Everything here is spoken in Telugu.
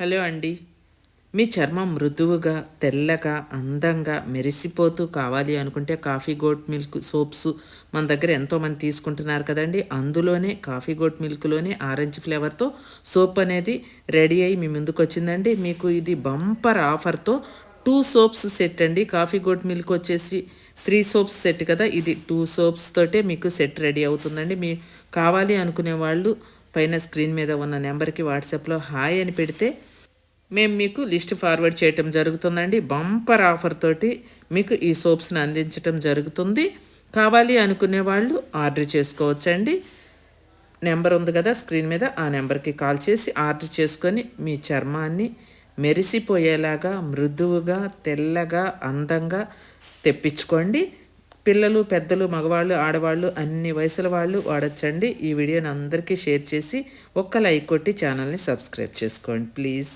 హలో అండి. మీ చర్మం మృదువుగా తెల్లగా అందంగా మెరిసిపోతూ కావాలి అనుకుంటే కాఫీ గోట్ మిల్క్ సోప్స్ మన దగ్గర ఎంతోమంది తీసుకుంటున్నారు కదండి. అందులోనే కాఫీ గోట్ మిల్క్లోనే ఆరెంజ్ ఫ్లేవర్తో సోప్ అనేది రెడీ అయ్యి మీ ముందుకు వచ్చిందండి మీకు ఇది బంపర్ ఆఫర్తో టూ సోప్స్ సెట్ అండి. కాఫీ గోట్ మిల్క్ వచ్చేసి త్రీ సోప్స్ సెట్ కదా ఇది టూ సోప్స్ తోటే మీకు సెట్ రెడీ అవుతుందండి. మీ కావాలి అనుకునే వాళ్ళు పైన స్క్రీన్ మీద ఉన్న నెంబర్కి వాట్సాప్లో హాయ్ అని పెడితే మేము మీకు లిస్ట్ ఫార్వర్డ్ చేయటం జరుగుతుందండి. బంపర్ ఆఫర్ తోటి మీకు ఈ సోప్స్ని అందించటం జరుగుతుంది. కావాలి అనుకునే వాళ్ళు ఆర్డర్ చేసుకోవచ్చండి. నెంబర్ ఉంది కదా స్క్రీన్ మీద ఆ నెంబర్కి కాల్ చేసి ఆర్డర్ చేసుకొని మీ చర్మాన్ని మెరిసిపోయేలాగా మృదువుగా తెల్లగా అందంగా తెప్పించుకోండి. పిల్లలు పెద్దలు మగవాళ్ళు ఆడవాళ్ళు అన్ని వయసుల వాళ్ళు వాడచ్చండి. ఈ వీడియోని అందరికీ షేర్ చేసి ఒక్క లైక్ కొట్టి ఛానల్ని సబ్స్క్రైబ్ చేసుకోండి ప్లీజ్.